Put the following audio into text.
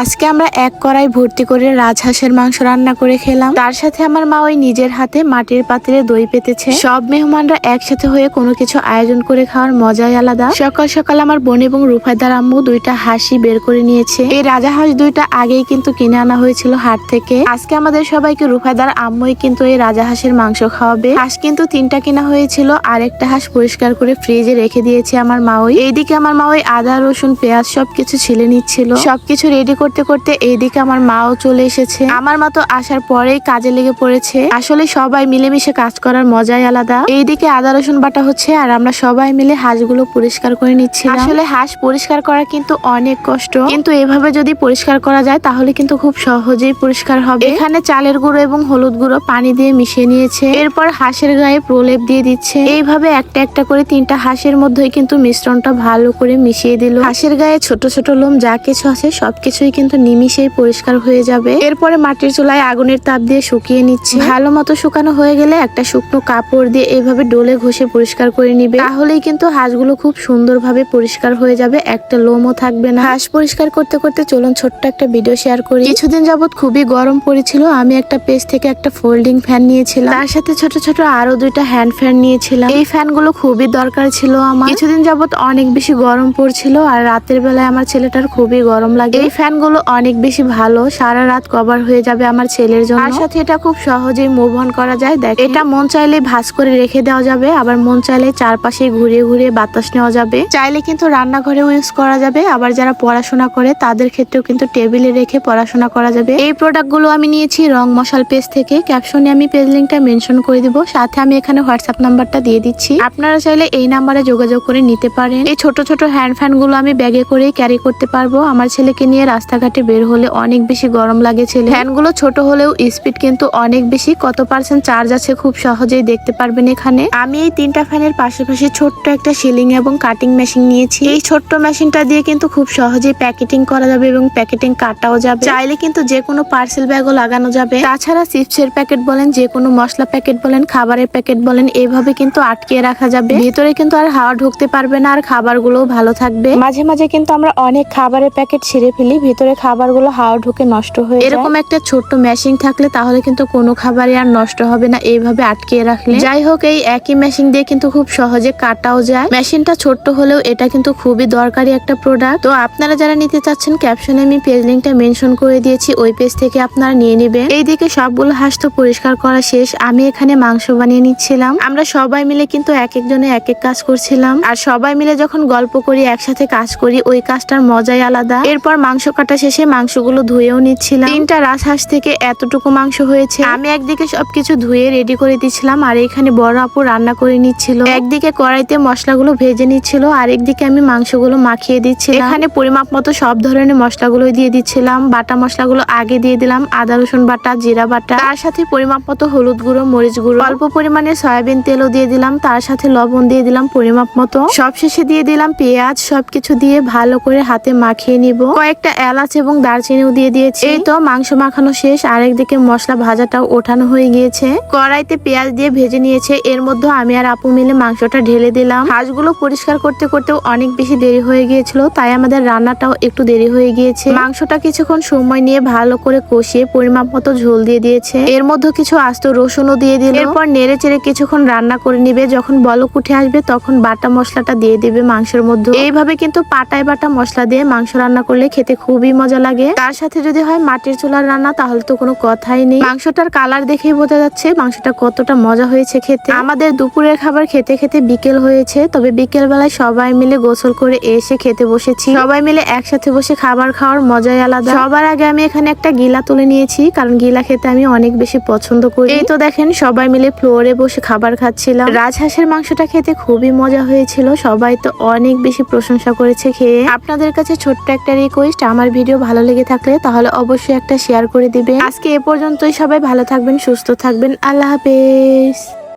আজকে আমরা এক কড়াই ভর্তি করে রাজহাঁসের মাংস রান্না করে খেলাম। তার সাথে আমার মা ওই নিজের হাতে মাটির পাত্রে দই পেতেছে। সব মেহমানরা একসাথে হয়ে কোনো কিছু আয়োজন করে খাওয়ার মজাই আলাদা। সকাল সকাল আমার বোন এবং রুফায়দার আম্মু দুইটা হাসি বের করে নিয়েছে। এই রাজা হাঁস দুইটা আগেই কিন্তু কিনে আনা হয়েছিল হাট থেকে। আজকে আমাদের সবাইকে রুফায়দার আম্মুই কিন্তু এই রাজা হাঁসের মাংস খাওয়াবে। হাঁস কিন্তু তিনটা কেনা হয়েছিল আর একটা হাঁস পরিষ্কার করে ফ্রিজে রেখে দিয়েছে আমার মা ওই। এইদিকে আমার মা ওই আদা, রসুন, পেঁয়াজ সবকিছু ছিলে নিচ্ছিল। সবকিছু রেডি করতে করতে এইদিকে আমার মাও চলে এসেছে। আমার মা তো আসার পরেই কাজে লেগে পড়েছে। আসলে সবাই মিলেমিশে কাজ করার মজাই আলাদা। এইদিকে আদা, রসুন বাটা হচ্ছে আর আমরা সবাই মিলে হাঁসগুলো পরিষ্কার করে নিচ্ছি। আসলে হাঁস পরিষ্কার করা কিন্তু অনেক কষ্ট। কিন্তু এভাবে যদি পরিষ্কার করা যায়, তাহলে কিন্তু খুব সহজেই পরিষ্কার হবে। এখানে চালের গুঁড়ো এবং হলুদ গুঁড়ো পানি দিয়ে মিশিয়ে নিয়েছে। এরপর হাঁসের গায়ে প্রলেপ দিয়ে দিচ্ছে। এইভাবে একটা একটা করে তিনটা হাঁসের মধ্যেই কিন্তু মিশ্রণটা ভালো করে মিশিয়ে দিল। হাঁসের গায়ে ছোট ছোট লোম যা কিছু আছে, সবকিছুই কিন্তু নিমিশেই পরিষ্কার হয়ে যাবে। এরপরে মাটির চুলায় আগুনের তাপ দিয়ে শুকিয়ে নিচ্ছে। ভালো মতো শুকানো হয়ে গেলে একটা শুকনো কাপড় দিয়ে এইভাবে ডোলে ঘষে পরিষ্কার করে নিবে। তাহলেই কিন্তু হাঁসগুলো খুব সুন্দরভাবে পরিষ্কার হয়ে যাবে, একটা লোমও থাকবে না। হাঁস পরিষ্কার করতে করতে চলুন ছোট্ট একটা ভিডিও শেয়ার করি। কিছুদিন যাবত খুবই গরম পড়েছিল, আমি একটা পেজ থেকে একটা ফোল্ডিং ফ্যান নিয়েছিলাম। তার সাথে ছোট ছোট আরও দুইটা হ্যান্ড ফ্যান নিয়েছিলাম। এই ফ্যানগুলো খুবই দরকার ছিল আমার। কিছুদিন যাবত অনেক বেশি গরম পড়ছিল, আর রাতের বেলায় আমার ছেলেটার খুবই গরম লাগে। এই ফ্যানগুলো অনেক বেশি ভালো। সারা রাত কভার হয়ে যাবে আমার ছেলের জন্য। আর সাথে এটা খুব সহজেই মুভ অন করা যায়। দেখ এটা মন চাইলে ভাঁজ করে রেখে দেওয়া যাবে আবার মন চাইলে চারপাশে ঘুরিয়ে ঘুরিয়ে বাতাস নেওয়া যাবে। চাইলে কিন্তু রান্নাঘরেও ইউজ করা যাবে আবার যারা পড়াশোনা করে তাদের ক্ষেত্রেও কিন্তু টেবিলে রেখে পড়াশোনা করা যাবে। এই প্রোডাক্টগুলো আমি নিয়েছি রং মশাল পেজ থেকে। ক্যাপশনে আমি পেজ লিঙ্কটা মেনশন করে দিব সাথে আমি এখানে হোয়াটসঅ্যাপ নাম্বারটা দিয়ে দিচ্ছি। আপনারা চাইলে এই নাম্বারে যোগাযোগ করে নিতে পারেন। এই ছোট ছোট হ্যান্ড ফ্যানগুলো আমি ব্যাগে করে ক্যারি করতে পারব। আমার ছেলেকে নিয়ে রাস্তাঘাটে বের হলে অনেক বেশি গরম লাগে ছেলে। ফ্যানগুলো ছোট হলেও স্পিড কিন্তু অনেক বেশি। কত পার্সেন্ট চার্জ আছে খুব সহজেই দেখতে পারবেন এখানে। আমি এই তিনটা ফ্যানের পাশাপাশি ছোট্ট একটা সিলিং এবং কাটিং মেশিন নিয়েছি। এই ছোট্ট মেশিনটা দিয়ে কিন্তু খুব সহজেই প্যাকেটিং করা যাবে এবং প্যাকেটিং কাটাও যাবে। চাইলে কিন্তু যে কোনো পার্সেল ব্যাগও লাগানো যাবে। তাছাড়া চিপসের প্যাকেট বলেন যে কোনো মশলা প্যাকেট বলেন, খাবারের প্যাকেট বলেন, এভাবে কিন্তু আটকে রাখা যাবে। ভিতরে কিন্তু আর হাওয়া ঢুকতে পারবে না, আর খাবারগুলোও ভালো থাকবে। মাঝে মাঝে কিন্তু আমরা অনেক খাবারের প্যাকেট ছিঁড়ে ফেলি, ভিতরে খাবারগুলো হাওয়া ঢুকে নষ্ট হয়ে। এরকম একটা ছোট্ট মেশিন থাকলে তাহলে কিন্তু কোনো খাবারই আর নষ্ট হবে না, এইভাবে আটকে রাখলে। যাই হোক, এই একই মেশিন দিয়ে কিন্তু খুব সহজে কাটাও যায়। মেশিনটা ছোট্ট হলেও এটা কিন্তু খুবই দরকারি একটা প্রোডাক্ট তো আপনারা যারা নিতে চাচ্ছেন ক্যাপশনে আমি পেজ লিঙ্কটা মেনশন করে দিয়েছি, ওই পেজ থেকে আপনারা নিয়ে নেবেন। এইদিকে সবগুলো হাঁস তো পরিষ্কার করা শেষ। আমি এখানে মাংস বানিয়ে নিচ্ছিলাম। আমরা সবাই মিলে কিন্তু এক একজনে এক এক কাজ করছিলাম। আর সবাই মিলে যখন গল্প করি, একসাথে কাজ করি, ওই কাজটার মজাই আলাদা। এরপর মাংস কাটা শেষে মাংসগুলো ধুয়েও নিচ্ছিলাম। তিনটা রাজহাঁস থেকে এতটুকু মাংস হয়েছে। আমি একদিকে সবকিছু ধুয়ে রেডি করে দিচ্ছিলাম, আর এখানে বড় আপু রান্না করে নিচ্ছিল। একদিকে কড়াইতে মশলাগুলো ভেজে নিচ্ছিল, আর একদিকে আমি মাংসগুলো মাখিয়ে দিচ্ছি এখানে পরিমাপ মতো সব ধরনের মশলাগুলো দিয়ে দিচ্ছিলাম। বাটা মশলাগুলো আগে দিয়ে দিলাম, আদা, রসুন বাটা, জিরা বাটা। তার সাথে পরিমাপ মতো হলুদ গুঁড়ো, মরিচ গুঁড়ো। অল্প পরিমাণে সয়াবিন তেলও দিয়ে দিলাম, তার সাথে লবণ দিয়ে দিলাম পরিমাপ মতো। সব শেষে দিয়ে দিলাম পেঁয়াজ, সবকিছু দিয়ে ভালো করে হাতে মাখিয়ে নিব। কয়েকটা এলাচ এবং দারচিনিও দিয়ে দিয়েছি। এই তো মাংস মাখানো শেষ। আরেকদিকে মশলা ভাজাটাও ওঠানো হয়ে গিয়েছে। কড়াইতে পেঁয়াজ দিয়ে ভেজে নিয়েছে। এর মধ্যে আমি আর আপু মিলে মাংসটা ঢেলে দিলাম। হাঁসগুলো পরিষ্কার করতে করতেও অনেক বেশি দেরি হয়ে গিয়েছিল তাই আমাদের রান্নাটাও একটু দেরি হয়ে গিয়েছে। মাংসটা কিছুক্ষণ সময় নিয়ে ভালো করে কষিয়ে পরিমাপ মতো ঝোল দিয়ে দিয়েছে। এর মধ্যে কিছু আস্ত রসুনও দিয়ে দিল। এরপর নেড়ে চেড়ে কিছুক্ষণ রান্না করে নিবে। যখন বলক উঠে আসবে তখন বাটা মশলাটা দিয়ে দিবে মাংসের মধ্যে। এইভাবে কিন্তু পাটায় বাটা মশলা দিয়ে মাংস রান্না করলে খেতে খুবই মজা লাগে। তার সাথে যদি হয় মাটির চুলার রান্না, তাহলে তো কোনো কথাই নেই। মাংসটার কালার দেখেই বোঝা যাচ্ছে মাংসটা কতটা মজা হয়েছে খেতে। আমাদের দুপুরের খাবার খেতে খেতে বিকেল হয়েছে, তবে বিকেল বেলায় সবাই মিলে গোসল করে এসে খেতে বসেছি। সবাই মিলে একসাথে বসে খাবার খাওয়ার মজাই আলাদা। সবার আগে আমি এখানে একটা গিলা তুলে নিয়েছি, কারণ গিলা খেতে আমি অনেক বেশি পছন্দ করি। এই তো দেখেন, সবাই মিলে ফ্লোরে বসে খাবার খাচ্ছিলাম। রাজহাঁসের মাংসটা খেতে খুবই মজা হয়েছিল, সবাই তো অনেক বেশি প্রশংসা করেছে খেয়ে। আপনাদের কাছে ছোট্ট একটা রিকোয়েস্ট আমার ভিডিও ভালো লেগে থাকলে তাহলে অবশ্যই একটা শেয়ার করে দিবেন। আজকে এ পর্যন্তই, সবাই ভালো থাকবেন, সুস্থ থাকবেন। আল্লাহ হাফেজ।